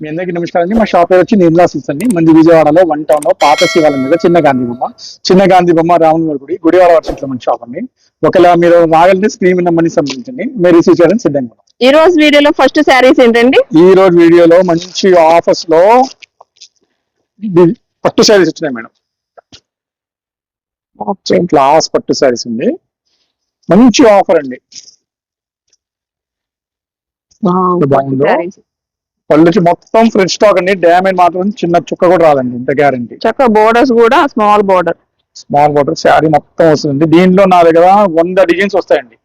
మీ అందరికీ నమస్కారం అండి. మా షాప్ పేరు వచ్చి నిర్మలా సిల్క్స్ అండి. మంది విజయవాడలో వన్ టౌన్లో పాత శివాలయం మీద చిన్న గాంధీ బొమ్మ. చిన్న గాంధీ బొమ్మ రాముని గుడి గుడివాడ వర్షంలో మన షాప్ అండి. ఒకవేళ మీరు రాగలిగితే స్క్రీన్ నెంబర్ని సంబంధించండి. మీరు రిసీవ్ చేయడానికి సిద్ధంగా ఈ రోజు వీడియోలో ఫస్ట్ శారీస్ ఏంటండి? ఈ రోజు వీడియోలో మంచి ఆఫర్స్లో పట్టు శారీస్ వచ్చినాయి మేడం. క్లాస్ పట్టు శారీస్ ఉంది మంచి ఆఫర్ అండి. బాగుందో? శారీస్ పళ్ళు వచ్చి మొత్తం ఫ్రెష్ స్టాక్ అండి. డ్యామేజ్ మాత్రం చిన్న చుక్క కూడా రాదండి ఇంత గ్యారంటీ చక్క బోర్డర్స్ కూడా small border small border sari మొత్తం వస్తుంది దీంట్లో నా దగ్గర వంద డిజైన్స్ వస్తాయండి.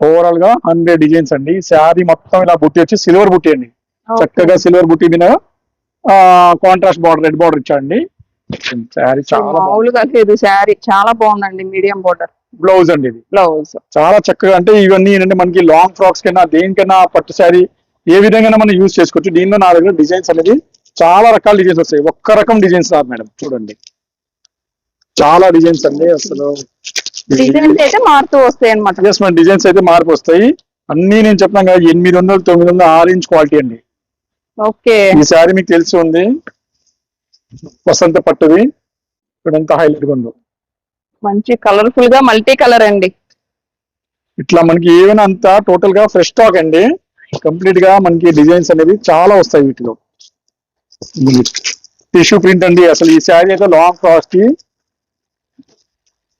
ఓవరాల్గా హండ్రెడ్ డిజైన్స్ అండి. శారీ మొత్తం ఇలా బుట్టి వచ్చి సిల్వర్ బుట్టి అండి. చక్కగా సిల్వర్ బుట్టి మీద కాంట్రాస్ట్ బార్డర్ రెడ్ బార్డర్ ఇచ్చాడండి. శారీ చాలా మామూలుగా లేదు శారీ చాలా బాగుందండి మీడియం బోర్డర్ బ్లౌజ్ అండి ఇది. బ్లౌజ్ చాలా చక్కగా అంటే ఇవన్నీ ఏంటంటే మనకి లాంగ్ ఫ్రాక్స్ కైనా దేనికైనా పట్టు శారీ ఏ విధంగా మనం యూజ్ చేసుకోవచ్చు. దీనిలో నా దగ్గర డిజైన్స్ అనేది చాలా రకాల డిజైన్స్ వస్తాయి. ఒక్క రకం డిజైన్స్ రాదు మేడం. చూడండి. చాలా డిజైన్స్ అండి అసలు. డిజైన్స్ అయితే మారుతూ వస్తాయి అనమాట ఎస్ మన డిజైన్స్ అయితే మార్పు వస్తాయి. అన్ని నేను చెప్తాను కదా ఎనిమిది వందలు తొమ్మిది వందలు ఆరు ఇంచ్ క్వాలిటీ అండి. ఓకే. ఈ శారీ మీకు తెలిసి ఉంది. వసంత పట్టుది. ఇప్పుడు ఎంత హైలైట్ ఉందో. మంచి కలర్ఫుల్గా మల్టీ కలర్ అండి. ఇట్లా మనకి ఏమైనా అంత టోటల్గా ఫ్రెష్ స్టాక్ అండి. కంప్లీట్గా మనకి డిజైన్స్ అనేది చాలా వస్తాయి వీటిలో. టిష్యూ ప్రింట్ అండి అసలు ఈ శారీ అయితే లాంగ్ ఫ్రాక్స్కి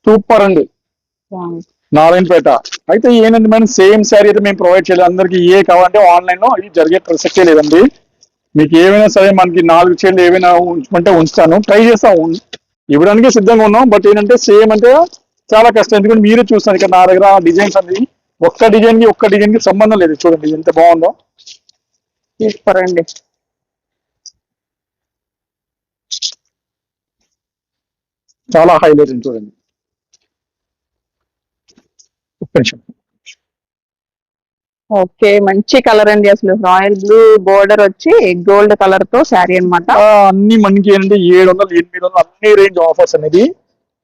సూపర్ అండి. నారాయణపేట. అయితే ఏంటంటే మనం సేమ్ శారీ అయితే మేము ప్రొవైడ్ చేయలేదు. అందరికి ఏ కావాలంటే ఆన్లైన్లో ఇది జరిగే ప్రసక్తే లేదండి. మీకు ఏమైనా సరే మనకి నాలుగు చీరలు ఏమైనా ఉంచమంటే ఉంచుతాను. ట్రై చేస్తాం ఇవ్వడానికి సిద్ధంగా ఉన్నాం. బట్ ఏంటంటే సేమ్ అంటే చాలా కష్టం. ఎందుకంటే మీరే చూస్తారు ఇక్కడ నా దగ్గర డిజైన్స్ అనేది ఒక్క డిజైన్కి ఒక్క డిజైన్కి సంబంధం లేదు. చూడండి ఎంత బాగుందో. అండి చాలా హైలైట్ ఉంది చూడండి. ఓకే మంచి కలర్ అండి అసలు. రాయల్ బ్లూ బోర్డర్ వచ్చి గోల్డ్ కలర్తో శారీ అన్నమాట. ఆ, అన్ని మనకి ఏంటంటే ఏడు వందలు ఎనిమిది వందలు అన్ని రేంజ్ ఆఫర్స్ అనేది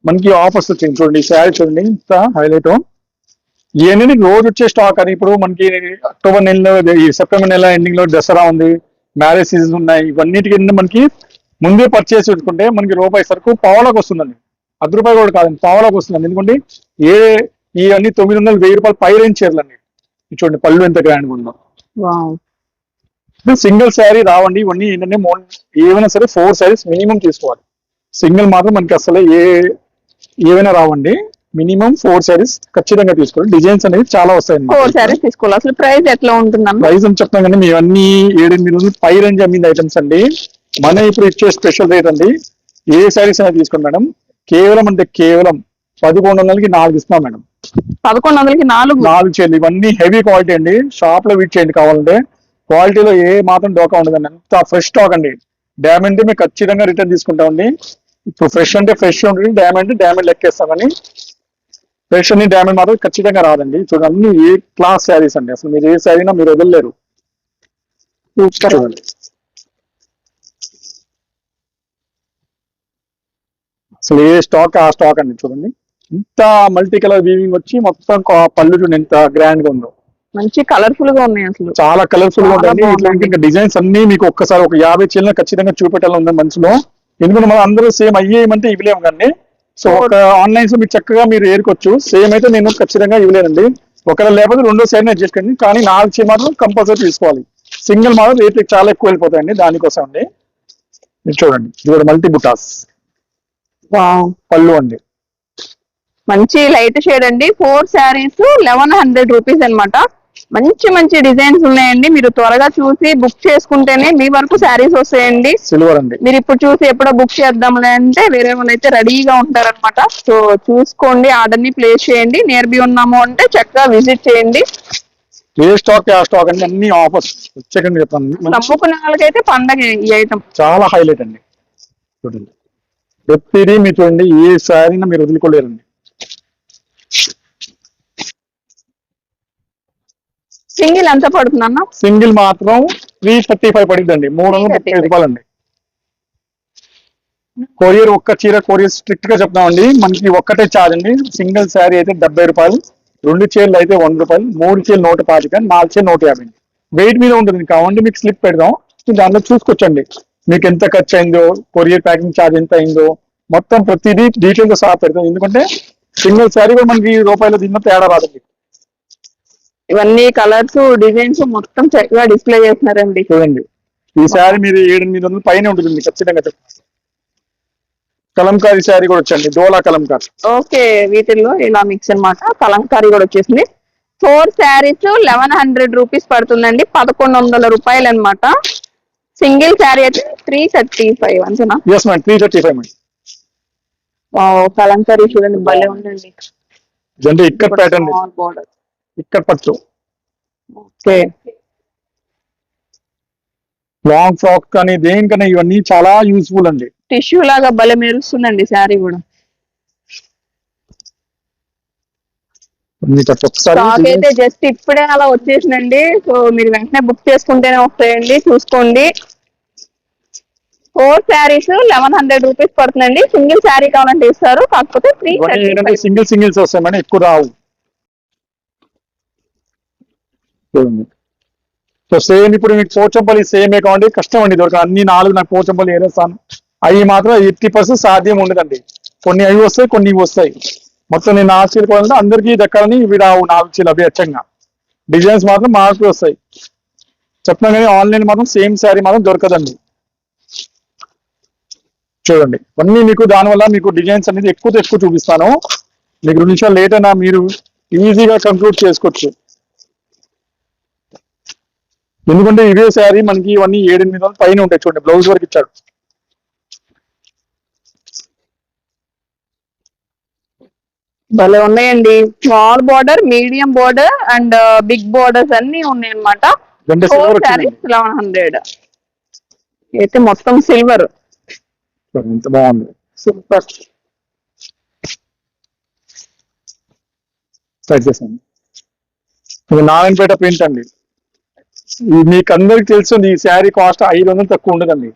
మనకి ఆఫర్స్ వచ్చింది చూడండి శారీ చూడండి ఇంత హైలైట్ ఇవన్నీ రోజు వచ్చే స్టాక్ అని ఇప్పుడు మనకి అక్టోబర్ నెలలో ఈ సెప్టెంబర్ నెల ఎండింగ్లో దసరా ఉంది మ్యారేజ్ సీజన్ ఉన్నాయి ఇవన్నిటికి మనకి ముందే పర్చేస్ పెట్టుకుంటే మనకి రూపాయి సరుకు పావలకు వస్తుందండి. అర్ధ రూపాయి కూడా కాదండి పావలకు వస్తుందండి. ఎందుకంటే ఏ ఈ అన్ని తొమ్మిది వందలు వెయ్యి రూపాయలు పై రేంజ్ చీరలండి. చూడండి పళ్ళు ఎంత గ్రాండ్ ఉందో. సింగిల్ శారీ రావండి ఇవన్నీ ఏంటంటే మోన్ ఏమైనా సరే ఫోర్ శారీస్ మినిమం తీసుకోవాలి. సింగిల్ మాత్రం మనకి అసలు ఏ ఏమైనా రావండి. మినిమం ఫోర్ శారీస్ ఖచ్చితంగా తీసుకోవాలి. డిజైన్స్ అనేవి చాలా వస్తాయి ఫోర్ శారీస్ తీసుకోవాలి. అసలు ప్రైస్ ఎట్లా ఉంటుందన్న ప్రైస్ అని చెప్తాం కానీ మీ అన్ని ఏడెనిమిది వందలు పై రేంజ్ అమ్మింది ఐటమ్స్ అండి. మన ఇప్పుడు ఇచ్చే స్పెషల్ రేట్ అండి. ఏ శారీస్ అయినా తీసుకోండి మేడం. కేవలం అంటే కేవలం పదకొండు వందలకి నాలుగు ఇస్తున్నాం మేడం. పదకొండు వందలకి నాలుగు? నాలుగు చీరలు ఇవన్నీ హెవీ క్వాలిటీ అండి. షాప్లో విట్ చేయండి కావాలంటే. క్వాలిటీలో ఏ మాత్రం డోకా ఉండదండి అంత ఫ్రెష్ స్టాక్ అండి. డ్యామేజ్ మేము ఖచ్చితంగా రిటర్న్ తీసుకుంటామండి. ఇప్పుడు ఫ్రెష్ అంటే ఫ్రెష్ ఉంటుంది డ్యామేజ్ డ్యామేజ్ లెక్కేస్తామని ఫ్రెష్ అని డ్యామేజ్ మాత్రం ఖచ్చితంగా రాదండి. చూడండి అన్ని ఏ క్లాస్ శారీస్ అండి. అసలు మీరు ఏ శారీనా మీరు వదలలేరు. చూడండి. అసలు ఏ స్టాక్ ఆ స్టాక్ అండి చూడండి. ఇంత మల్టీ కలర్ వీవింగ్ వచ్చి మొత్తం పళ్ళు చూడండి ఎంత గ్రాండ్గా ఉందో. మంచి కలర్ఫుల్గా ఉన్నాయి అసలు. చాలా కలర్ఫుల్గా చాలా ఉంటుంది ఇట్లా బాగుందండి. ఇంకా డిజైన్స్ అన్ని మీకు ఒక్కసారి ఒక యాభై చీరలు ఖచ్చితంగా చూపెట్టాలని ఉంది మనసులో. ఎందుకంటే మనం అందరూ సేమ్ అయ్యేయమంటే ఇవ్వలేము కానీ సో ఒక ఆన్లైన్స్ మీకు చక్కగా మీరు ఏరుకోవచ్చు. సేమ్ అయితే నేను ఖచ్చితంగా ఇవ్వలేనండి. ఒకవేళ లేకపోతే రెండో సైడ్ అడ్జస్ట్ కండి కానీ నాలుగు చీర మాత్రం కంపల్సరీ తీసుకోవాలి. సింగిల్ మాత్రం రేట్ చాలా ఎక్కువ వెళ్ళిపోతాయండి దానికోసం అండి. ఇది చూడండి. ఇది కూడా మల్టీ బుటాస్ పళ్ళు అండి. మంచి లైట్ షేడ్ అండి. Four saris eleven hundred rupees అన్నమాట. మంచి మంచి డిజైన్స్ ఉన్నాయండి. మీరు త్వరగా చూసి బుక్ చేసుకుంటేనే మీ వరకు శారీస్ వస్తాయండి. సిల్వర్ అండి. మీరు ఇప్పుడు చూసి ఎప్పుడో బుక్ చేద్దాంలే అంటే వేరే వాళ్ళు అయితే రెడీగా ఉంటారన్నమాట. సో చూసుకోండి ఆర్డర్ని ప్లేస్ చేయండి. నియర్ బి ఉన్నాము అంటే చక్కగా విజిట్ చేయండి. ఏ స్టాక్ ఆ స్టాక్ అండి. అన్ని ఆఫర్స్. ప్రత్యేకంగా చెప్తాను. మంచి- నమ్ముకునే వాళ్ళకైతే పండగ ఈ ఐటమ్ చాలా హైలైట్ అండి. చూడండి. ప్రతిదీ మీరు చూడండి. ఏ శారీని మీరు వదులుకోలేరండి. సింగిల్ ఎంత పడుతుందన్న సింగిల్ మాత్రం త్రీ థర్టీ ఫైవ్ పడిందండి మూడు వందల ముప్పై రూపాయలండి. కొరియర్ ఒక్క చీర కొరియర్ స్ట్రిక్ట్గా చెప్తామండి మనకి ఒక్కటే ఛార్జ్ అండి. సింగిల్ శారీ అయితే డెబ్బై రూపాయలు. రెండు చీరలు అయితే వంద రూపాయలు. మూడు చీరలు నూట పాతిక నాలుగు చీరలు నూట యాభై. వెయిట్ మీద ఉంటుంది కావండి మీకు స్లిప్ పెడదాం. దాంట్లో చూసుకొచ్చండి. మీకు ఎంత ఖర్చు అయిందో కొరియర్ ప్యాకింగ్ ఛార్జ్ ఎంత అయిందో. మొత్తం ప్రతిదీ డీటెయిల్గా సహా పెడతాం. ఎందుకంటే సింగిల్ శారీ కూడా మనకి రూపాయలు దీనిలో తేడా రాదండి. ఇవన్నీ కలర్స్ డిజైన్స్ మొత్తం చక్కగా డిస్ప్లే చేస్తున్నారండి. చూడండి. ఈ శారీ మీరు ఏడు ఎనిమిది వందల పైన ఉంటుంది ఖచ్చితంగా కలంకారీ శారీ కూడా వచ్చండి డోలా కలంకారీ. ఓకే వీటిల్లో ఇలా మిక్స్ అన్నమాట. కలంకారీ కూడా వచ్చేసింది. Four saris eleven hundred rupees పడుతుందండి పదకొండు వందల రూపాయలు అనమాట సింగిల్ శారీ అయితే త్రీ థర్టీ ఫైవ్ అంతేనా yes three thirty five Kalamkari చూడండి భలే ఉందండి. ఇక్కడ ప్యాటర్న్ బార్డర్ ఇక్కడ పట్టు. ఓకే. లాంగ్ ఫ్రాక్ కానీ దేనికన్నా ఇవన్నీ చాలా యూస్ఫుల్ అండి. టిష్యూ లాగా భలే మెరుస్తుందండి శారీ కూడా. స్టాక్ అయితే జస్ట్ ఇప్పుడే అలా వచ్చేసిందండి. సో మీరు వెంటనే బుక్ చేసుకుంటేనే వస్తాయండి చూసుకోండి. Four saris eleven hundred rupees పడుతుందండి. సింగిల్ శారీ కావాలంటే ఇస్తారు కాకపోతే త్రీ సింగిల్ సింగిల్స్ వస్తాయి మేడం ఎక్కువ రావు. చూడండి సో సేమ్ ఇప్పుడు మీకు పోచంపల్లి సేమే కావండి కష్టం అండి దొరక అన్ని నాలుగు నాకు పోచంపల్లి ఏరేస్తాను అవి మాత్రం ఎయిటీ పర్సెంట్ సాధ్యం ఉండదండి. కొన్ని అవి వస్తాయి కొన్ని వస్తాయి. మొత్తం నేను నాలుగు చీరలు అందరికీ దక్కాలని ఇవి రావు నాలుగు చీరలు అవి అచ్చంగా డిజైన్స్ మాత్రం మాకు వస్తాయి. చెప్తున్నా కానీ ఆన్లైన్ మాత్రం సేమ్ శారీ మాత్రం దొరకదండి. చూడండి. అన్నీ మీకు దానివల్ల మీకు డిజైన్స్ అనేది ఎక్కువ ఎక్కువ చూపిస్తాను. మీకు రెండు నిమిషాలు లేట్ అయినా మీరు ఈజీగా కంక్లూడ్ చేసుకోవచ్చు. ఎందుకంటే ఇవే శారీ మనకి ఇవన్నీ ఏడెనిమిది వందల పైన ఉంటాయి చూడండి బ్లౌజ్ వరకు ఇచ్చాడు. భలే ఉన్నాయండి. Small border medium border and big borders అన్ని ఉన్నాయి అనమాట లెవెన్ హండ్రెడ్ అయితే మొత్తం సిల్వర్ బాగుంది. సూపర్ నారాయణపేట ప్రింట్ అండి. మీకు అందరికి తెలుస్తుంది ఈ శారీ కాస్ట్ ఐదు వందలు తక్కువ ఉండదండి.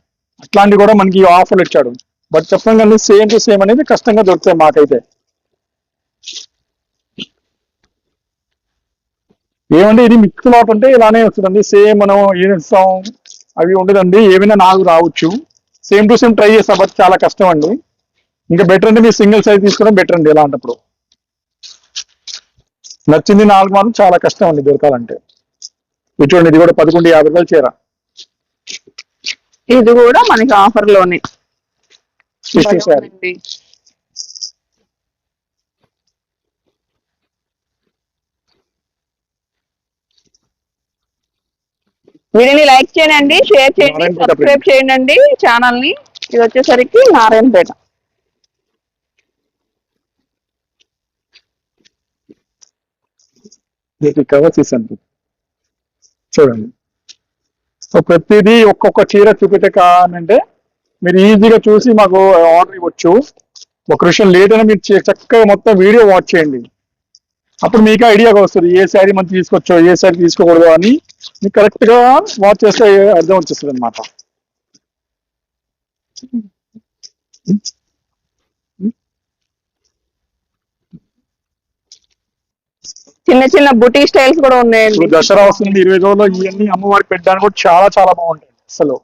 అట్లాంటివి కూడా మనకి ఆఫర్లు ఇచ్చాడు. బట్ చెప్పడం కానీ సేమ్ టు సేమ్ అనేది కష్టంగా దొరుకుతాయి మాకైతే. ఏమంటే ఇది మిక్స్ లాట్ అంటే ఇలానే వస్తుందండి. సేమ్ మనం ఏం ఇస్తాం అవి ఉండదండి. ఏమైనా నాలుగు రావచ్చు. సేమ్ టు సేమ్ ట్రై చేస్తాం బట్ చాలా కష్టం అండి. ఇంకా బెటర్ అంటే మీరు సింగిల్ సైజ్ తీసుకోవడం బెటర్ అండి ఇలాంటప్పుడు. నచ్చింది నాలుగు మాత్రం చాలా కష్టం అండి దొరకాలంటే. ఇది చూడండి ఇది కూడా పదకొండు యాభై రూపాయలు చీర. ఇది కూడా మనకి ఆఫర్లోనే. వీడియోని లైక్ చేయండి షేర్ చేయండి సబ్స్క్రైబ్ చేయండి ఛానల్ని ఇది వచ్చేసరికి నారాయణపేట. కవర్ చేశాను చూడండి. సో ప్రతిదీ ఒక్కొక్క చీర చూపితే కానంటే మీరు ఈజీగా చూసి మాకు ఆర్డర్ ఇవ్వచ్చు. ఒక విషయం లేట్ అయినా మీరు చే- చక్కగా మొత్తం వీడియో వాచ్ చేయండి. అప్పుడు మీకు ఐడియా వస్తుంది. ఏ శారీ మనం తీసుకోవచ్చో ఏ శారీ తీసుకోకూడదు అని మీకు కరెక్ట్గా వాచ్ చేస్తే అర్థం వచ్చేస్తుంది అనమాట చిన్న చిన్న బుటీ స్టైల్స్ కూడా ఉన్నాయండి. దసరా వస్తుంది ఇరవై రోజుల్లో ఇవన్నీ అమ్మవారికి పెట్టడానికి కూడా చాలా చాలా బాగుంటాయి అసలు.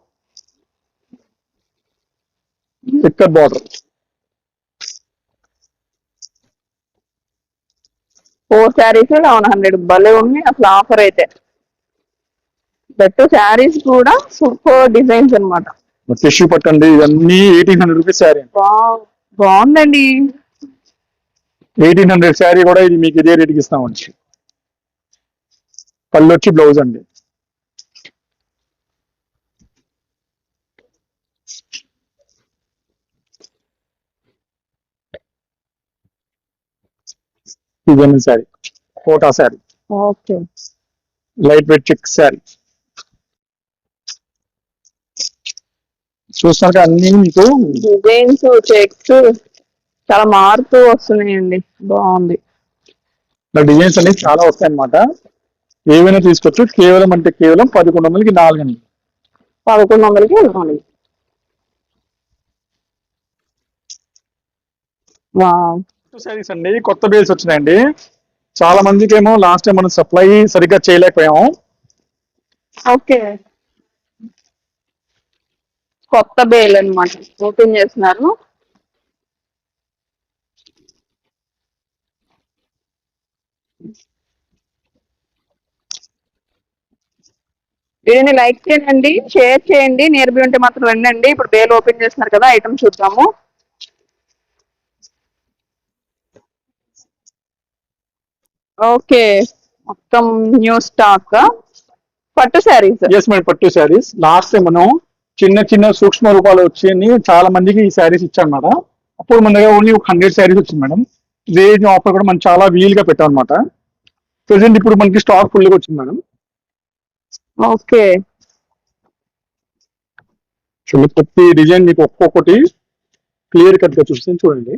Ikat border. Four saris eleven hundred భలే ఉంది అసలు ఆఫర్ అయితే. బట్ శారీస్ కూడా సూపర్ డిజైన్స్ అన్నమాట. టిష్యూ పట్టండి ఇవన్నీ ఎయిటీన్ హండ్రెడ్ రూపీస్ శారీ బాగుందండి. ఎయిటీన్ హండ్రెడ్ శారీ కూడా ఇది మీకు ఇదే రేటుకి ఇస్తామండి పళ్ళు వచ్చి బ్లౌజ్ అండి. Design sari Kota sari. Okay. Light weight check sari. చూస్తున్నారు కదా అన్ని మీకు డిజైన్స్ చెక్స్ చాలా మారుతూ వస్తున్నాయండి. బాగుంది. డిజైన్స్ అనేవి చాలా వస్తాయి అన్నమాట ఏవైనా తీసుకోవచ్చు కేవలం అంటే కేవలం పదకొండు వందలకి నాలుగు అండి. పదకొండు వందలకి వావ్. శారీస్ అండి. కొత్త బేస్ వచ్చినాయండి. చాలా మందికి ఏమో లాస్ట్ టైం మనం సప్లై సరిగ్గా చేయలేకపోయాము. ఓకే. కొత్త బేల్ అన్నమాట. ఓపెన్ చేస్తున్నారు. వీడియోని లైక్ చేయండి షేర్ చేయండి. నేర్పి ఉంటే మాత్రం రండి ఇప్పుడు బేల్ ఓపెన్ చేస్తున్నారు కదా ఐటమ్ చూద్దాము. ఓకే మొత్తం న్యూ స్టాక్. పట్టు శారీస్. ఎస్ మేడం పట్టు శారీస్. లాస్ట్ మనం చిన్న చిన్న సూక్ష్మ రూపాలు వచ్చి చాలా మందికి ఈ శారీస్ ఇచ్చాను మేడం అప్పుడు మన దగ్గర ఓన్లీ ఒక హండ్రెడ్ శారీస్ వచ్చింది మేడం. రేంజ్ ఆఫర్ కూడా మనం చాలా వీలుగా పెట్టాం అనమాట ప్రెసెంట్ ఇప్పుడు మనకి స్టాక్ ఫుల్గా వచ్చింది మేడం. ఓకే. చూడండి ప్రతి డిజైన్ మీకు ఒక్కొక్కటి క్లియర్ కట్గా చూస్తే చూడండి.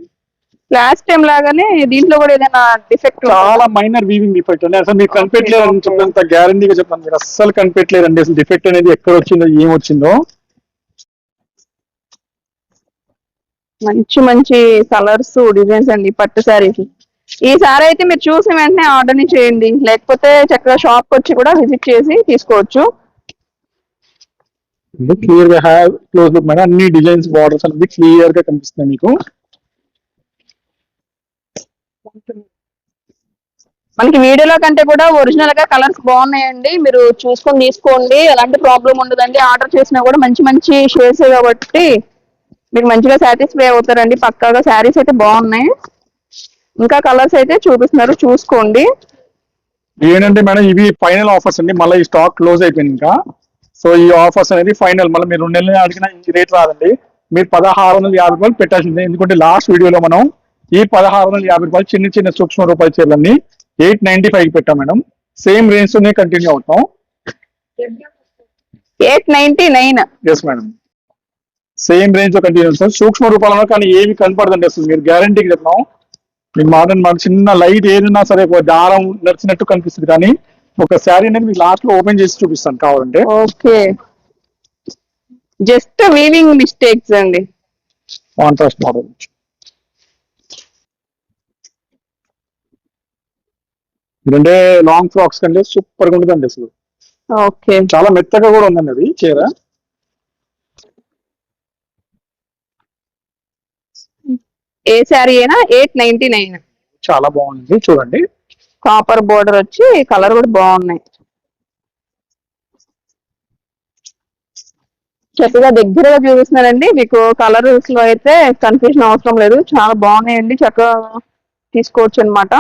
లాస్ట్ టైం లాగానే దీంట్లో కూడా ఏదైనా డిఫెక్ట్ చాలా మైనర్ వీవింగ్ డిఫెక్ట్ అండి. అసలు మీరు కనిపెట్టలేరు అని చెప్పినంత గ్యారంటీగా చెప్తాను మీరు అస్సలు కనిపెట్టలేరండి. అసలు డిఫెక్ట్ అనేది ఎక్కడ వచ్చిందో ఏం వచ్చిందో. మంచి మంచి కలర్స్ డిజైన్స్ అండి. పట్టు శారీస్ ఈ సారీ అయితే మీరు చూసిన వెంటనే ఆర్డర్ని చేయండి. లేకపోతే చక్కగా షాప్కి వచ్చి కూడా విజిట్ చేసి తీసుకోవచ్చు. క్లియర్గా హ్యావ్ క్లోజ్ లుక్ మేడం అన్ని డిజైన్స్ బార్డర్స్ అనేది క్లియర్గా కనిపిస్తుంది మీకు. మనకి వీడియోలో కంటే కూడా ఒరిజినల్గా కలర్స్ బాగున్నాయండి. మీరు చూసుకొని తీసుకోండి. ఎలాంటి ప్రాబ్లం ఉండదండి. ఆర్డర్ చేసినా కూడా మంచి మంచి షేడ్స్ కాబట్టి మీకు మంచిగా సాటిస్ఫై అవుతారండి. పక్కాగా శారీస్ అయితే బాగున్నాయి. ఇంకా కలర్స్ అయితే చూపిస్తున్నారు. చూసుకోండి. ఏంటంటే మేడం ఇవి ఫైనల్ ఆఫర్స్ అండి. మళ్ళీ ఈ స్టాక్ క్లోజ్ అయిపోయింది ఇంకా. సో ఈ ఆఫర్స్ అనేది ఫైనల్ మళ్ళీ మీరు రెండు నెలలు అడిగినా ఈ రేట్ రాదండి. మీరు పదహారు వందల యాభై రూపాయలు పెట్టాల్సిందే ఎందుకంటే లాస్ట్ వీడియోలో మనం ఈ పదహారు వందల యాభై రూపాయలు చిన్న చిన్న సూక్ష్మ రూపాయల చీరలన్నీ ఎయిట్ నైన్టీ ఫైవ్ పెట్టాం మేడం. సేమ్ రేంజ్ తోనే కంటిన్యూ అవుతాం. Eight ninety nine yes madam same రేంజ్లో కంటిన్యూ అవుతాం. సూక్ష్మ రూపాలలో కానీ ఏమి కనపడదండి అసలు. మీరు గ్యారంటీకి చెప్తాం మీకు మోడర్న్ మన చిన్న లైట్ ఏదైనా సరే ఒక దారం నడిచినట్టు కనిపిస్తుంది. కానీ ఒక శారీ అనేది మీకు లాస్ట్లో ఓపెన్ చేసి చూపిస్తాను కావాలంటే. ఓకే. జస్ట్ వీవింగ్ మిస్టేక్స్ అండి. కాంట్రాస్ట్ మోడల్ ఇదంటే లాంగ్ ఫ్రాక్స్ కంటే సూపర్గా ఉంటుందండి అసలు. ఓకే. చాలా మెత్తగా కూడా ఉందండి అది చీర. ఏ శారీ అయినా ఎయిట్ నైన్టీ నైన్. చాలా బాగుంది చూడండి. కాపర్ బోర్డర్ వచ్చి కలర్ కూడా బాగున్నాయి. చక్కగా దగ్గరగా చూపిస్తున్నారండి. మీకు కలర్స్లో అయితే కన్ఫ్యూజన్ అవసరం లేదు. చాలా బాగున్నాయండి. చక్కగా తీసుకోవచ్చు అన్నమాట.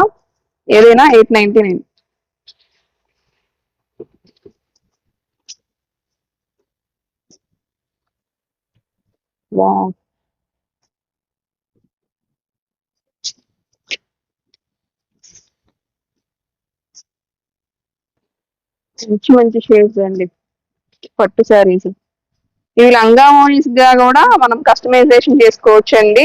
ఏదైనా ఎయిట్ నైన్టీ నైన్. వావ్. మంచి మంచి షేడ్స్ అండి. పట్టు శారీస్. ఇవి లంగా ఓనీస్గా కూడా మనం కస్టమైజేషన్ చేసుకోవచ్చు అండి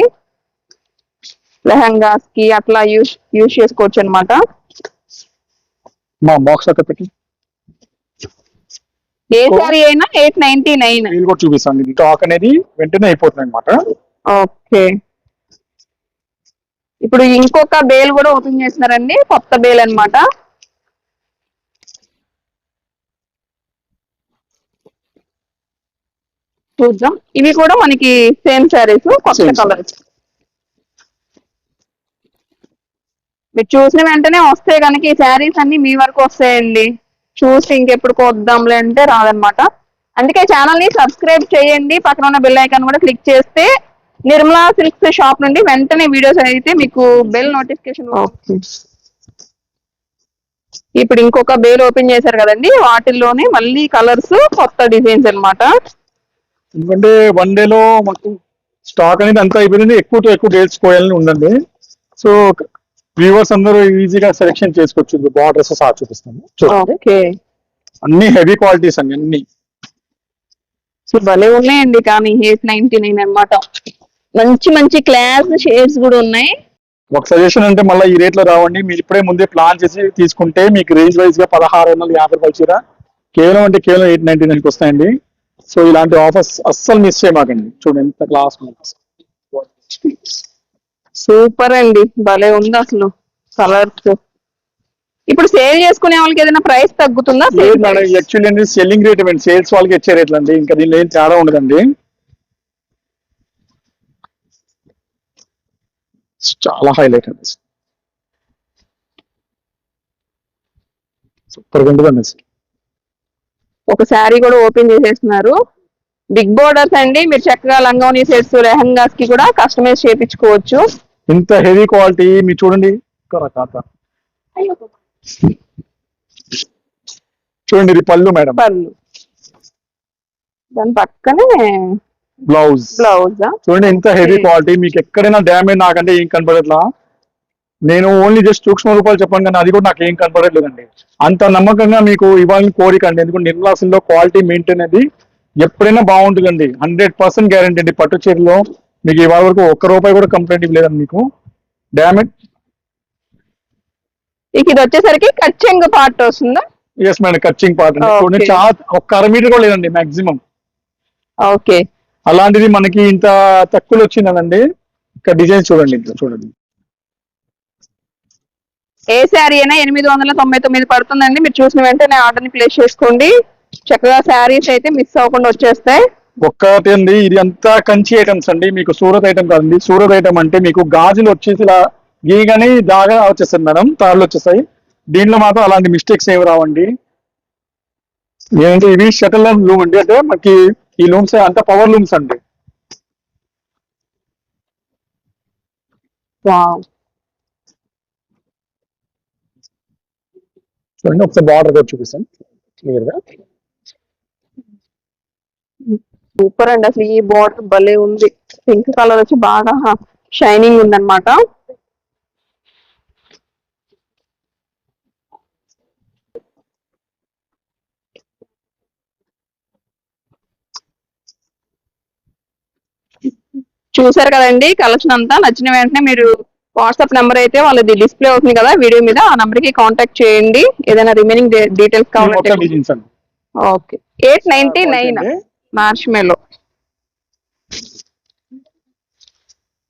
లెహంగాస్కి అట్లా యూస్ యూస్ చేసుకోవచ్చు అనమాట మా బాక్స్ ఏ శారీ అయినా ఎయిట్ నైన్టీ నైన్. కూడా చూపిస్తాను ఇది స్టాక్ అనేది వెంటనే అయిపోతుంది అనమాట ఓకే. ఇప్పుడు ఇంకొక బేల్ కూడా ఓపెన్ చేస్తున్నారండి. కొత్త బేల్ అన్నమాట. చూద్దాం. ఇవి కూడా మనకి సేమ్ శారీస్ కొత్త కలర్స్ మీరు చూసిన వెంటనే వస్తే కనుక ఈ శారీస్ అన్ని మీ వరకు వస్తాయండి. చూసి ఇంకెప్పుడు కొద్దాంలే అంటే రాదనమాట అందుకే ఛానల్ని సబ్స్క్రైబ్ చేయండి. పక్కన ఉన్న బెల్ ఐకాన్ కూడా క్లిక్ చేస్తే నిర్మలా సిల్క్స్ షాప్ నుండి వెంటనే వీడియోస్ అయితే మీకు బెల్ నోటిఫికేషన్ ఇప్పుడు ఇంకొక బేల్ ఓపెన్ చేశారు కదండి. వాటిల్లోనే మళ్ళీ కలర్స్ కొత్త డిజైన్స్ అన్నమాట. ఎందుకంటే వన్ డే లో మాకు స్టాక్ అనేది అంతా అయిపోయింది. ఎక్కువతో ఎక్కువ డేట్స్ పోయాలని ఉందండి సో వ్యూవర్స్ అందరూ ఈజీగా సెలెక్షన్ చేసుకోవచ్చు. బార్డర్స్ ఆ చూపిస్తాను. చూడండి. ఓకే అన్ని హెవీ క్వాలిటీస్ అండి అన్ని. సో భలే ఉన్నాయండి కానీ ఎయిట్ నైన్టీ నైన్ అనమాట మంచి మంచి క్లాస్ షేడ్స్ కూడా ఉన్నాయి. ఒక సజెషన్ అంటే మళ్ళీ ఈ రేట్లో రావండి. మీరు ఇప్పుడే ముందే ప్లాన్ చేసి తీసుకుంటే మీకు రేంజ్ వైజ్గా పదహారు వందల యాభై రూపాయల చీర కేవలం అంటే కేవలం ఎయిట్ నైన్టీ నైన్కి వస్తాయండి. సో ఇలాంటి ఆఫర్స్ అస్సలు మిస్ చేయమాకండి. చూడండి ఎంత క్లాస్ సూపర్ అండి. భలే ఉంది అసలు కలర్స్ ఇప్పుడు సేల్ చేసుకునే వాళ్ళకి ఏదైనా ప్రైస్ తగ్గుతుందా? లేదు మేడం యాక్చువల్లీ అండి సెల్లింగ్ రేట్ ఇవ్వండి సేల్స్ వాళ్ళకి ఇచ్చే రేట్లు అండి ఇంకా దీనిలో ఏం తేడా ఉండదండి. చాలా హైలైట్ అండి. సూపర్గా ఉంటుందండి. ఒక శారీ కూడా ఓపెన్ చేసేస్తున్నారు. బిగ్ బోర్డర్స్ అండి మీరు చక్కగా లంగోని సెట్స్ లెహంగాస్కి కూడా కస్టమైజ్ చేపించుకోవచ్చు ఇంత హెవీ క్వాలిటీ మీరు చూడండి. చూడండి ఇది పళ్ళు మేడం. పళ్ళు. దాని పక్కనే బ్లౌజ్ బ్లౌజ్ చూడండి ఎంత హెవీ. క్వాలిటీ మీకు ఎక్కడైనా డ్యామేజ్ నాకంటే ఏం కనపడట్లా నేను ఓన్లీ జస్ట్ సూక్ష్మ రూపాయలు చెప్పాను కానీ అది కూడా నాకు ఏం కనపడట్లేదండి. అంత నమ్మకంగా మీకు ఇవ్వాలని కోరిక అండి. ఎందుకంటే నిర్మలాసుల్లో క్వాలిటీ మెయింటైన్ అనేది ఎప్పుడైనా బాగుంటుందండి. హండ్రెడ్ పర్సెంట్ గ్యారంటీ అండి. పట్టు చీరలో మీకు ఇవాళ వరకు ఒక్క రూపాయి కూడా కంప్లైంట్ ఇవ్వలేదండి మీకు. డ్యామేజ్ ఇక ఇది వచ్చేసరికి కచ్చెంగ్ పార్ట్ వస్తుందా? ఎస్ మేడం కచ్చింగ్ పార్ట్ అండి. చాలా ఒక్క అర మీటర్ కూడా లేదండి మాక్సిమం ఓకే అలాంటిది మనకి ఇంత తక్కువలో వచ్చిందండి. ఇక్కడ డిజైన్ చూడండి. చూడండి. ఏ శారీ అయినా ఎనిమిది వందల తొంభై తొమ్మిది పడుతుందండి. మీరు చూసిన వెంటనే ఆర్డర్ని ప్లేస్ చేసుకోండి. చక్కగా శారీస్ అయితే మిస్ అవ్వకుండా వచ్చేస్తాయి. ఒక్కటి అండి ఇది అంతా కంచి ఐటమ్స్ అండి. మీకు సూరత్ ఐటమ్ కాదండి. సూరత్ ఐటమ్ అంటే మీకు గాజులు వచ్చేసి ఇలా గీయగానే దాగా వచ్చేస్తుంది మేడం. తాళ్ళు వచ్చేస్తాయి. దీంట్లో మాత్రం అలాంటి మిస్టేక్స్ ఏమి రావండి. ఏంటంటే ఇవి షటల్ లూమ్ అండి. అంటే మనకి ఈ లూమ్స్ అంతా పవర్ లూమ్స్ అండి. చూడండి ఒకసారి బార్డర్ కూడా చూపిస్తాను. క్లియర్గా? సూపర్ అండి. అసలు ఈ బార్డర్ భలే ఉంది. పింక్ కలర్ వచ్చి బాగా షైనింగ్ ఉందన్నమాట. చూసారు కదండి? కలెక్షన్ అంతా నచ్చిన వెంటనే మీరు వాట్సాప్ నెంబర్ అయితే వాళ్ళది డిస్ప్లే అవుతుంది కదా వీడియో మీద ఆ నెంబర్కి కాంటాక్ట్ చేయండి. ఏదైనా రిమైనింగ్ డీటెయిల్స్ కావాలంటే okay. Eight ninety nine March మేలో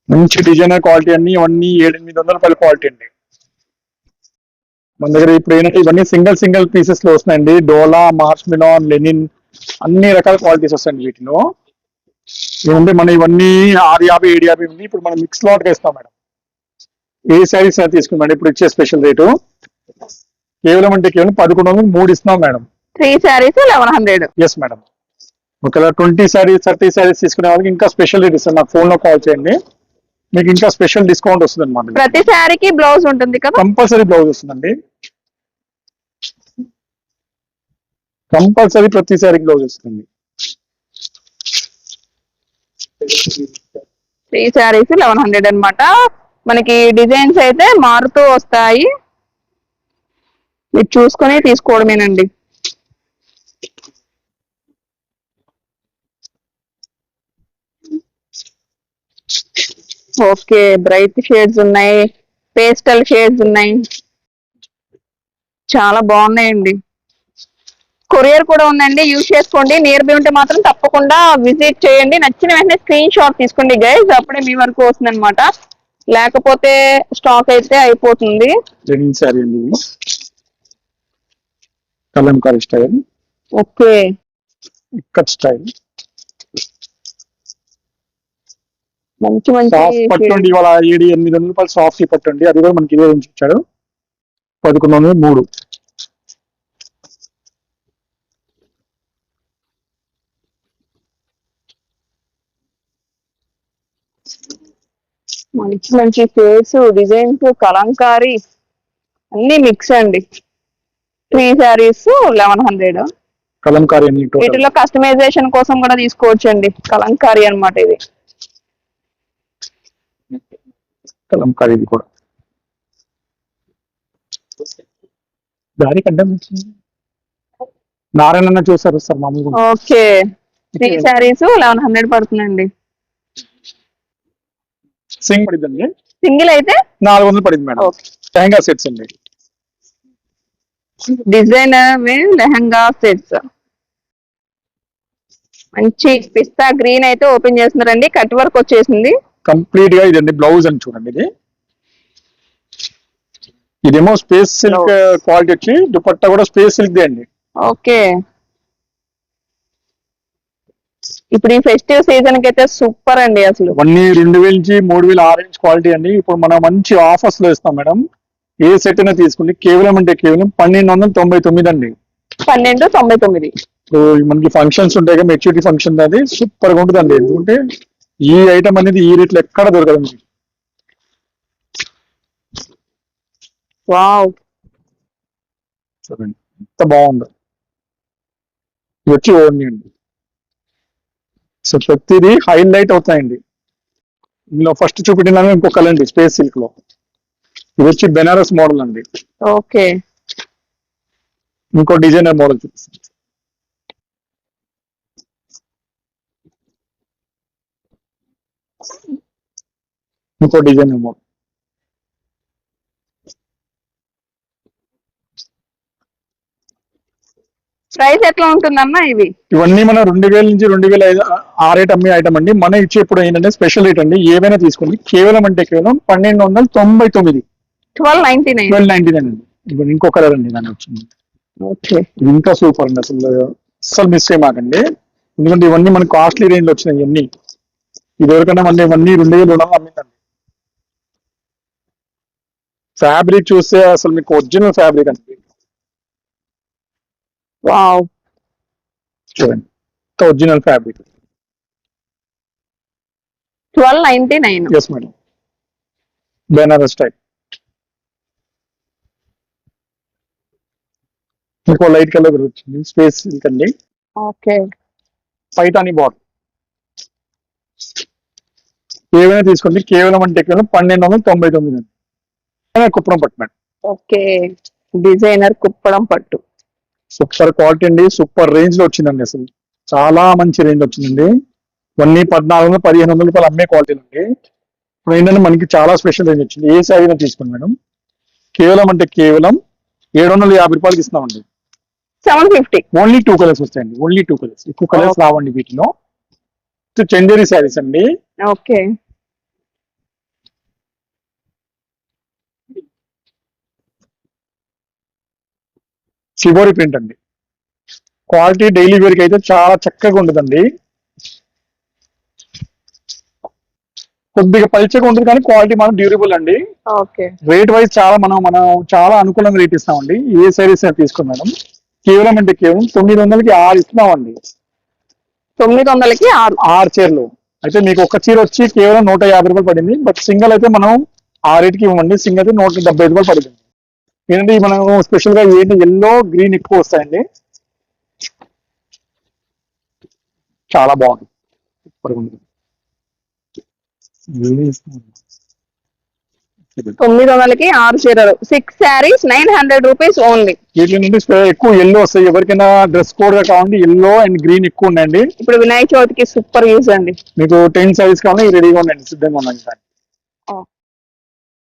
మంచి డిజైనర్ క్వాలిటీ అన్ని ఇవన్నీ ఏడెనిమిది వందల రూపాయల క్వాలిటీ అండి. మన దగ్గర ఇప్పుడు ఏంటంటే ఇవన్నీ సింగిల్ సింగిల్ పీసెస్లో వస్తున్నాయండి. డోలా మార్చ్ మిలాన్ లెనిన్ అన్ని రకాల క్వాలిటీస్ వస్తాయండి వీటిలో. ఏమంటే మనం ఇవన్నీ ఆరు యాభై ఏడు యాభై ఉంది. ఇప్పుడు మనం మిక్స్ లాట్గా ఇస్తాం మేడం. ఏ శారీస్ తీసుకుని మేడం ఇప్పుడు ఇచ్చే స్పెషల్ రేటు కేవలం అంటే కేవలం పదకొండు వందలు మూడు ఇస్తున్నాం madam. Three saris eleven hundred yes madam ఒకవేళ ట్వంటీ శారీస్ థర్టీ శారీస్ తీసుకునే వాళ్ళకి ఇంకా స్పెషల్ రేట్ ఇస్తాను నాకు ఫోన్లో కాల్ చేయండి. మీకు ఇంకా స్పెషల్ డిస్కౌంట్ వస్తుంది అనమాట ప్రతి శారీకి బ్లౌజ్ ఉంటుంది కదా? కంపల్సరీ బ్లౌజ్ వస్తుందండి. కంపల్సరీ ప్రతి శారీకి బ్లౌజ్ వస్తుంది. త్రీ శారీస్ లెవెన్ హండ్రెడ్ అన్నమాట. మనకి డిజైన్స్ అయితే మారుతూ వస్తాయి. మీరు చూసుకొని తీసుకోవడమేనండి. ఓకే బ్రైట్ షేడ్స్ ఉన్నాయి పేస్టల్ షేడ్స్ ఉన్నాయి. చాలా బాగున్నాయండి. కొరియర్ కూడా ఉందండి యూజ్ చేసుకోండి. నియర్ బై ఉంటే మాత్రం తప్పకుండా విజిట్ చేయండి. నచ్చిన వెంటనే స్క్రీన్ షాట్ తీసుకోండి గైజ్ అప్పుడే మీ వరకు వస్తుంది అనమాట లేకపోతే స్టాక్ అయితే అయిపోతుంది. లెనిన్ అండి ఇది. Kalamkari style. Okay. Cut style. మంచి మంచి సాఫ్ట్ పట్టు అండి ఇవాళ ఏడు ఎనిమిది వందల రూపాయలు సాఫ్ట్ పట్టు అండి అది కూడా మనకి ఇదే ఇచ్చాడు. పదకొండు వందలు మూడు. మంచి మంచి షేడ్స్ డిజైన్స్ కలంకారీ అన్ని మిక్స్ అండి. Three saris eleven hundred Kalamkari వీటిలో కస్టమైజేషన్ కోసం కూడా తీసుకోవచ్చు అండి కలంకారీ అన్నమాట ఇది. కలంకారీ కూడా. అడ్డం వచ్చింది నారాయణ చూసారు సార్ మామూలుగా. Okay. Three saris eleven hundred పడుతుందండి. సింగ్ పడిద్దండి? సింగిల్ అయితే? నాలుగు వందలు పడింది మేడం. లెహంగా సెట్స్ అండి. డిజైనర్ లెహంగా సెట్స్ మంచి పిస్తా గ్రీన్ అయితే ఓపెన్ చేస్తున్నారండి. కట్ వర్క్ వచ్చేసింది. కంప్లీట్గా ఇదండి బ్లౌజ్ అని చూడండి ఇది. ఇదేమో స్పేస్ సిల్క్ క్వాలిటీ వచ్చి దుపట్టా కూడా స్పేస్ సిల్క్ దే అండి. ఓకే. ఇప్పుడు ఈ ఫెస్టివ్ సీజన్కి అయితే సూపర్ అండి అసలు. రెండు వేల నుంచి మూడు వేల ఆరెంజ్ క్వాలిటీ అండి. ఇప్పుడు మనం మంచి ఆఫర్స్లో ఇస్తాం మేడం. ఏ సెట్ అయినా తీసుకుంటే కేవలం అంటే కేవలం పన్నెండు వందల తొంభై తొమ్మిది అండి. పన్నెండు తొంభై తొమ్మిది. ఇప్పుడు మనకి ఫంక్షన్స్ ఉంటాయి కదా మెచ్యూరిటీ ఫంక్షన్ అది సూపర్గా ఉంటుంది అండి ఎందుకంటే ఈ ఐటమ్ అనేది ఈ రేట్లో ఎక్కడ దొరకదు మీకు వావ్. చూడండి. ఎంత బాగుందో. వచ్చి ఓన్లీ అండి. సో ప్రతిదీ హైలైట్ అవుతాయండి. ఇందులో ఫస్ట్ చూపించిన ఇంకో కలర్ అండి స్పేస్ సిల్క్లో ఇది వచ్చి బెనారస్ మోడల్ అండి. ఓకే. ఇంకో డిజైనర్ మోడల్ చూపిస్తాను. ఇంకో డిజైనర్ మోడల్. ప్రైస్ ఎట్లా ఉంటుందమ్మా ఇవి? ఇవన్నీ మన రెండు వేల నుంచి రెండు వేల ఐదు ఆ రేట్ అమ్మే ఐటమ్ అండి. మన ఇచ్చే ఇప్పుడు ఏంటంటే స్పెషల్ రేట్ అండి. ఏవైనా తీసుకోండి. కేవలం అంటే కేవలం పన్నెండు వందల తొంభై తొమ్మిది. Twelve ninety nine. Twelve ninety nine అండి. ఇప్పుడు ఇంకో కలర్ అండి దాని వచ్చింది. ఓకే. ఇంకా సూపర్ అండి అసలు అసలు మిస్ చేయమాకండి ఎందుకంటే ఇవన్నీ మనకి కాస్ట్లీ రేంజ్లో వచ్చినాయి ఇవన్నీ. ఇది ఎవరికైనా మళ్ళీ ఇవన్నీ రెండు వేలు అమ్మిందండి. ఫ్యాబ్రిక్ చూస్తే అసలు మీకు ఒరిజినల్ ఫ్యాబ్రిక్ అండి. వావ్ చూడండి original fabric twelve ninety nine yes madam Banaras type మీకు లైట్ కలర్ వచ్చింది స్పేస్ సిల్క్ అండి ఓకే పైతాని బాటిల్ ఏవైనా తీసుకోండి కేవలం అంటే కేవలం పన్నెండు వందల తొంభై తొమ్మిది. అండి ఏదైనా కుప్పడం పట్టు మేడం ఓకే డిజైనర్ కుప్పడం పట్టు. సూపర్ క్వాలిటీ అండి సూపర్ రేంజ్లో వచ్చిందండి అసలు. చాలా మంచి రేంజ్ వచ్చిందండి. ఇవన్నీ పద్నాలుగు వందలు పదిహేను వందల రూపాయలు అమ్మే క్వాలిటీలు అండి. ఇప్పుడు ఏంటంటే మనకి చాలా స్పెషల్ రేంజ్ వచ్చింది. ఏ శారీ తీసుకోండి మేడం. కేవలం అంటే కేవలం ఏడు వందల యాభై రూపాయలకి ఇస్తామండి. Seven fifty. Only two colours వస్తాయండి. Only two colours. ఎక్కువ కలర్స్ రావండి వీటిలో. చందేరి శారీస్ అండి. ఓకే. షిబోరి ప్రింట్ అండి. క్వాలిటీ డైలీ వేర్కి అయితే చాలా చక్కగా ఉంటుందండి. కొద్దిగా పల్చగా ఉంటుంది కానీ క్వాలిటీ మనం డ్యూరబుల్ అండి. ఓకే. రేట్ వైజ్ చాలా మనం మనం చాలా అనుకూలంగా రేట్ ఇస్తామండి. ఏ సారీస్ తీసుకుని మేడం. కేవలం అంటే కేవలం తొమ్మిది వందలకి ఆరు ఇస్తున్నామండి. తొమ్మిది వందలకి ఆరు. ఆరు చీరలు. అయితే మీకు ఒక చీర వచ్చి కేవలం నూట యాభై రూపాయలు పడింది. బట్ సింగిల్ అయితే మనం ఆ రేట్కి ఇవ్వండి సింగిల్ అయితే నూట డెబ్బై రూపాయలు పడింది ఏంటంటే మనం స్పెషల్గా ఏంటి? ఎల్లో గ్రీన్ ఎక్కువ వస్తాయండి. చాలా బాగుంది. తొమ్మిది వందలకి ఆరు చీరలు. Six saris nine hundred rupees only వీటి నుండి స్పె- ఎక్కువ ఎల్లో వస్తాయి. ఎవరికైనా డ్రెస్ కోడ్గా కావాలంటే ఎల్లో అండ్ గ్రీన్ ఎక్కువ ఉన్నాయండి ఇప్పుడు వినాయక చవితికి సూపర్ యూస్ అండి. మీకు టెన్ సైజ్ కావాలి రెడీగా ఉండండి. సిద్ధంగా ఉండండి.